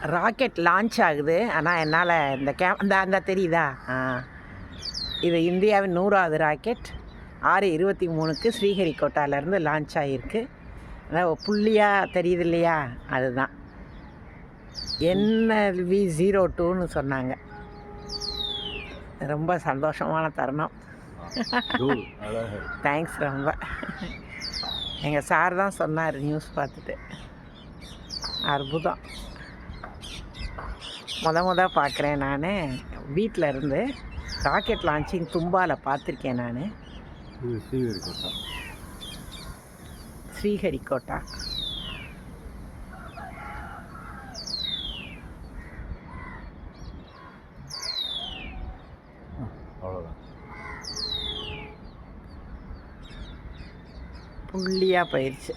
Rocket launch ஆகுது. ஆனால் என்னால் இந்த கே அந்த அந்த தெரியுதா? ஆ. இது இந்தியாவின் நூறாவது ராக்கெட் ஆறு இருபத்தி மூணுக்கு ஸ்ரீஹரிகோட்டாலேருந்து லான்ச் ஆகிருக்கு அதான் புள்ளியாக தெரியுது இல்லையா? அதுதான். என்எல்வி ஜீரோ டூன்னு சொன்னாங்க. ரொம்ப சந்தோஷமான தருணம். தேங்க்ஸ் ரொம்ப. எங்கள் சார் தான் சொன்னார் நியூஸ் பார்த்துட்டு. அற்புதம். முத முத பார்க்குறேன் நான். வீட்டில் இருந்து ராக்கெட் லான்ச்சிங் தும்பாவில் பார்த்துருக்கேன் நான். இது ஸ்ரீஹரி கோட்டா ஸ்ரீஹரிகோட்டா அவ்வளோதான் புள்ளியாக போயிடுச்சு